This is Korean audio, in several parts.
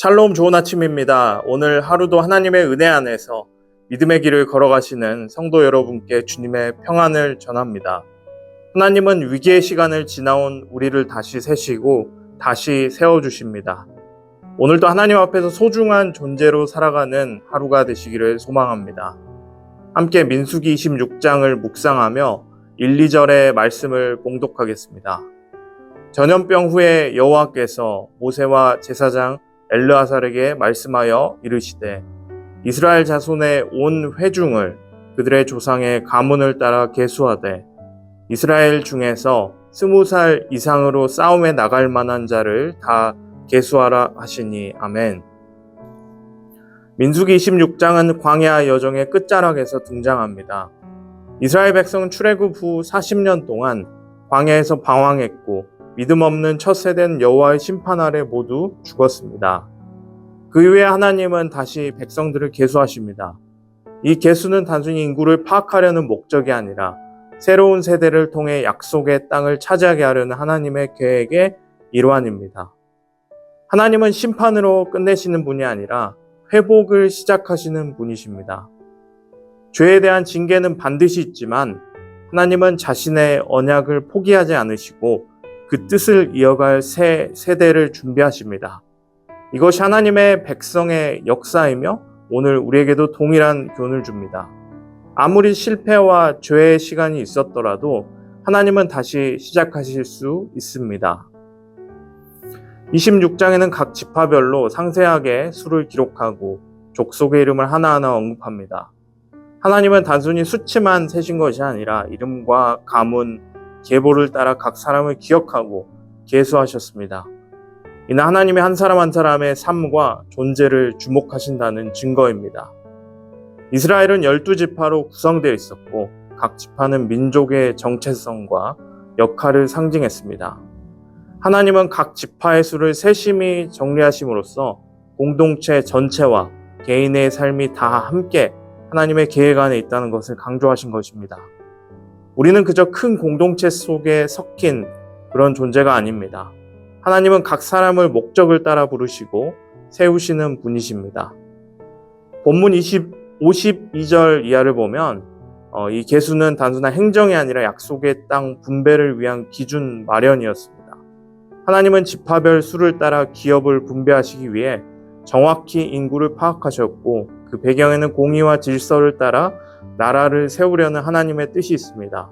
샬롬 좋은 아침입니다. 오늘 하루도 하나님의 은혜 안에서 믿음의 길을 걸어가시는 성도 여러분께 주님의 평안을 전합니다. 하나님은 위기의 시간을 지나온 우리를 다시 세시고 다시 세워주십니다. 오늘도 하나님 앞에서 소중한 존재로 살아가는 하루가 되시기를 소망합니다. 함께 민수기 26장을 묵상하며 1, 2절의 말씀을 봉독하겠습니다. 전염병 후에 여호와께서 모세와 제사장 엘르아살에게 말씀하여 이르시되 이스라엘 자손의 온 회중을 그들의 조상의 가문을 따라 계수하되 이스라엘 중에서 스무 살 이상으로 싸움에 나갈 만한 자를 다 계수하라 하시니 아멘. 민수기 26장은 광야 여정의 끝자락에서 등장합니다. 이스라엘 백성은 출애굽 후 40년 동안 광야에서 방황했고 믿음 없는 첫 세대는 여호와의 심판 아래 모두 죽었습니다. 그 이후에 하나님은 다시 백성들을 계수하십니다. 이 계수는 단순히 인구를 파악하려는 목적이 아니라 새로운 세대를 통해 약속의 땅을 차지하게 하려는 하나님의 계획의 일환입니다. 하나님은 심판으로 끝내시는 분이 아니라 회복을 시작하시는 분이십니다. 죄에 대한 징계는 반드시 있지만 하나님은 자신의 언약을 포기하지 않으시고 그 뜻을 이어갈 새 세대를 준비하십니다. 이것이 하나님의 백성의 역사이며 오늘 우리에게도 동일한 교훈을 줍니다. 아무리 실패와 죄의 시간이 있었더라도 하나님은 다시 시작하실 수 있습니다. 26장에는 각 지파별로 상세하게 수를 기록하고 족속의 이름을 하나하나 언급합니다. 하나님은 단순히 수치만 세신 것이 아니라 이름과 가문, 계보를 따라 각 사람을 기억하고 계수하셨습니다. 이는 하나님의 한 사람 한 사람의 삶과 존재를 주목하신다는 증거입니다. 이스라엘은 열두 지파로 구성되어 있었고 각 지파는 민족의 정체성과 역할을 상징했습니다. 하나님은 각 지파의 수를 세심히 정리하심으로써 공동체 전체와 개인의 삶이 다 함께 하나님의 계획 안에 있다는 것을 강조하신 것입니다. 우리는 그저 큰 공동체 속에 섞인 그런 존재가 아닙니다. 하나님은 각 사람을 목적을 따라 부르시고 세우시는 분이십니다. 본문 20, 52절 이하를 보면 어, 이 개수는 단순한 행정이 아니라 약속의 땅 분배를 위한 기준 마련이었습니다. 하나님은 지파별 수를 따라 기업을 분배하시기 위해 정확히 인구를 파악하셨고 그 배경에는 공의와 질서를 따라 나라를 세우려는 하나님의 뜻이 있습니다.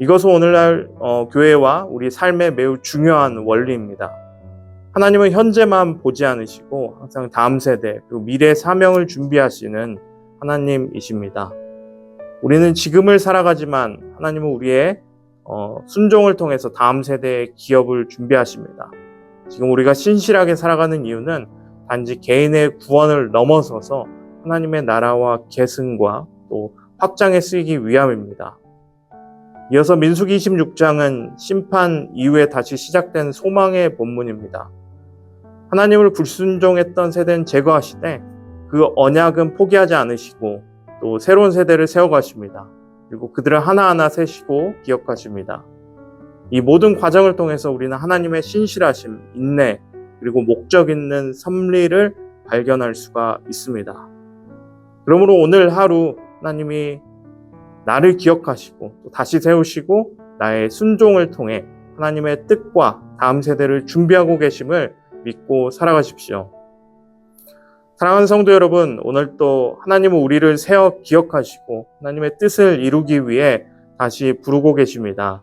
이것은 오늘날 어, 교회와 우리 삶에 매우 중요한 원리입니다. 하나님은 현재만 보지 않으시고 항상 다음 세대 그리고 미래 사명을 준비하시는 하나님이십니다. 우리는 지금을 살아가지만 하나님은 우리의 어, 순종을 통해서 다음 세대의 기업을 준비하십니다. 지금 우리가 신실하게 살아가는 이유는 단지 개인의 구원을 넘어서서 하나님의 나라와 계승과 또 확장에 쓰이기 위함입니다. 이어서 민수기 26장은 심판 이후에 다시 시작된 소망의 본문입니다. 하나님을 불순종했던 세대는 제거하시되 그 언약은 포기하지 않으시고 또 새로운 세대를 세워가십니다. 그리고 그들을 하나하나 세시고 기억하십니다. 이 모든 과정을 통해서 우리는 하나님의 신실하심, 인내, 그리고 목적 있는 섭리를 발견할 수가 있습니다. 그러므로 오늘 하루 하나님이 나를 기억하시고 또 다시 세우시고 나의 순종을 통해 하나님의 뜻과 다음 세대를 준비하고 계심을 믿고 살아가십시오. 사랑하는 성도 여러분, 오늘 또 하나님은 우리를 세어 기억하시고 하나님의 뜻을 이루기 위해 다시 부르고 계십니다.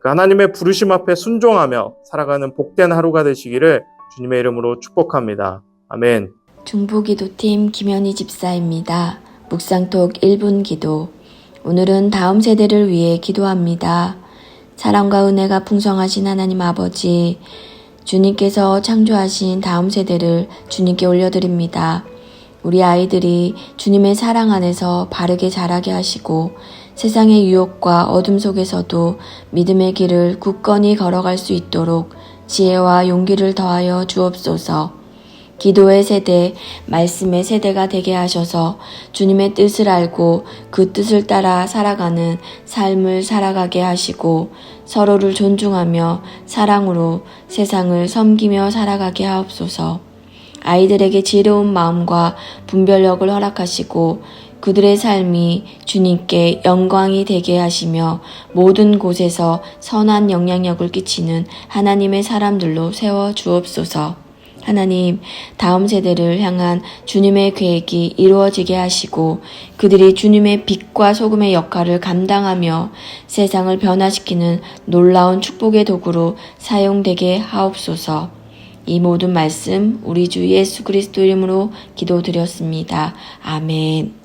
그 하나님의 부르심 앞에 순종하며 살아가는 복된 하루가 되시기를 주님의 이름으로 축복합니다. 아멘. 중부기도팀 김현희 집사입니다. 묵상톡 1분 기도. 오늘은 다음 세대를 위해 기도합니다. 사랑과 은혜가 풍성하신 하나님 아버지, 주님께서 창조하신 다음 세대를 주님께 올려드립니다. 우리 아이들이 주님의 사랑 안에서 바르게 자라게 하시고 세상의 유혹과 어둠 속에서도 믿음의 길을 굳건히 걸어갈 수 있도록 지혜와 용기를 더하여 주옵소서. 기도의 세대, 말씀의 세대가 되게 하셔서 주님의 뜻을 알고 그 뜻을 따라 살아가는 삶을 살아가게 하시고 서로를 존중하며 사랑으로 세상을 섬기며 살아가게 하옵소서. 아이들에게 지혜로운 마음과 분별력을 허락하시고 그들의 삶이 주님께 영광이 되게 하시며 모든 곳에서 선한 영향력을 끼치는 하나님의 사람들로 세워 주옵소서. 하나님, 다음 세대를 향한 주님의 계획이 이루어지게 하시고 그들이 주님의 빛과 소금의 역할을 감당하며 세상을 변화시키는 놀라운 축복의 도구로 사용되게 하옵소서. 이 모든 말씀 우리 주 예수 그리스도 이름으로 기도드렸습니다. 아멘.